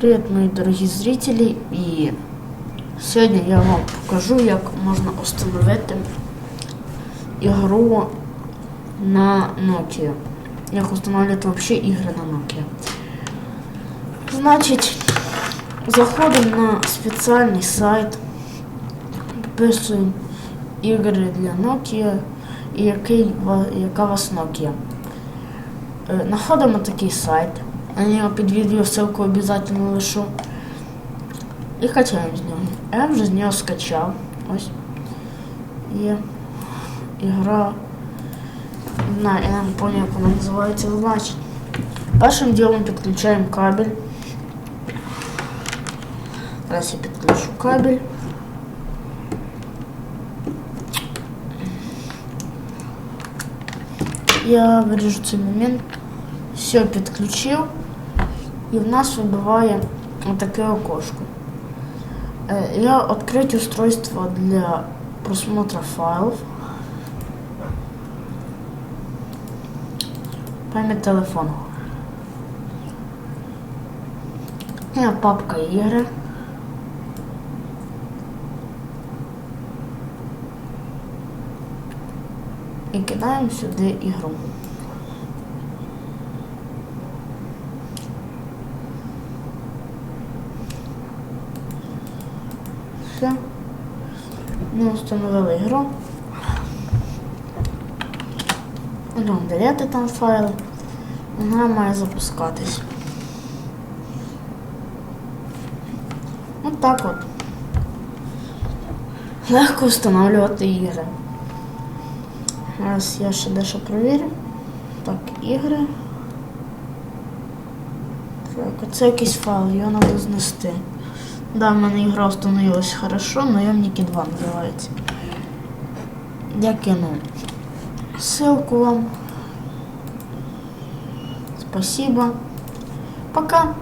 Привет, мои дорогі зрителі, і сьогодні я вам покажу, як можна встановити ігру на Nokia. Як встановлювати взагалі ігри на Nokia. Значить, заходимо на спеціальний сайт, вписуємо ігри для Nokia і який, яка у вас Nokia. Е, Находимо такий сайт. Я його під відео ссылку обов'язково лишу. І качаємо з нього. Я вже з нього скачав. Ось. Є ігра. Не знаю, я не пам'ятаю, як вона називається. Значить. Першим ділом підключаємо кабель. Зараз я підключу кабель. Я виріжу цей момент. Все підключив. І в нас вибиває отаке окошко. Е, Я відкрить устройство для просмотра файлів. Пам'ять телефону. Я папка ігри. І кидаємо сюди ігру. Все. Ми встановили ігру. Будемо видаляти там файли. Вона має запускатись. От так от. Легко встановлювати ігри. Зараз я ще дещо провірю. Так, ігри. Так, оце якийсь файл, його треба знести. Да, в мене ігра встановилась хорошо, Наемники 2 називається. Я кину ссылку вам. Спасибо. Пока.